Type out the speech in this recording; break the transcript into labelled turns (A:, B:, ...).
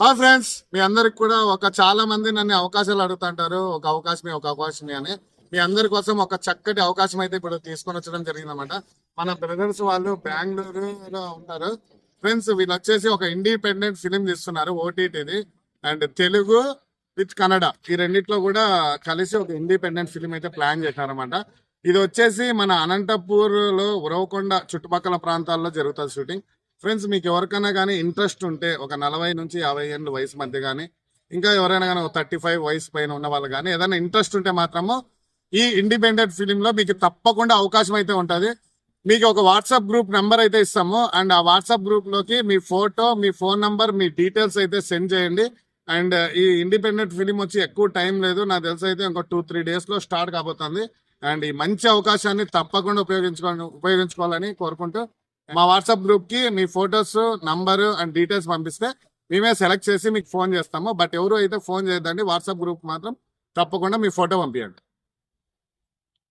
A: హా ఫ్రెండ్స్ మీ అందరికి కూడా ఒక చాలా మంది నన్ను అవకాశాలు అడుగుతుంటారు. ఒక అవకాశమే ఒక అవకాశమే అని. మీ అందరి కోసం ఒక చక్కటి అవకాశం అయితే ఇప్పుడు తీసుకొని వచ్చడం జరిగిందన్నమాట. మన బ్రదర్స్ వాళ్ళు బెంగళూరులో ఉంటారు. ఫ్రెండ్స్ వీళ్ళు వచ్చేసి ఒక ఇండిపెండెంట్ ఫిలిం తీస్తున్నారు ఓటీటీది అండ్ తెలుగు విత్ కన్నడ. ఈ రెండిట్లో కూడా కలిసి ఒక ఇండిపెండెంట్ ఫిలిం అయితే ప్లాన్ చేశారనమాట ఇది వచ్చేసి మన అనంతపూర్లో ఉరవకొండ చుట్టుపక్కల ప్రాంతాల్లో జరుగుతుంది షూటింగ్. ఫ్రెండ్స్ మీకు ఎవరికైనా కానీ ఇంట్రెస్ట్ ఉంటే ఒక నలభై నుంచి యాభై ఏళ్ళు వయసు మధ్య కానీ ఇంకా ఎవరైనా కానీ ఒక థర్టీ ఫైవ్ వయసు పైన ఉన్న వాళ్ళు కానీ ఏదైనా ఇంట్రెస్ట్ ఉంటే మాత్రము ఈ ఇండిపెండెంట్ ఫిలింలో మీకు తప్పకుండా అవకాశం అయితే ఉంటుంది. మీకు ఒక వాట్సాప్ గ్రూప్ నెంబర్ అయితే ఇస్తాము. అండ్ ఆ వాట్సాప్ గ్రూప్లోకి మీ ఫోటో మీ ఫోన్ నంబర్ మీ డీటెయిల్స్ అయితే సెండ్ చేయండి. అండ్ ఈ ఇండిపెండెంట్ ఫిలిం వచ్చి ఎక్కువ టైం లేదు. నాకు తెలిసి అయితే ఇంకో టూ త్రీ డేస్లో స్టార్ట్ కాబోతుంది. అండ్ ఈ మంచి అవకాశాన్ని తప్పకుండా ఉపయోగించుకో ఉపయోగించుకోవాలని కోరుకుంటూ మా వాట్సాప్ గ్రూప్కి మీ ఫొటోస్ నంబర్ అండ్ డీటెయిల్స్ పంపిస్తే మేమే సెలెక్ట్ చేసి మీకు ఫోన్ చేస్తాము. బట్ ఎవరు అయితే ఫోన్ చేయొద్దండి వాట్సాప్ గ్రూప్ మాత్రం తప్పకుండా మీ ఫోటో పంపించండి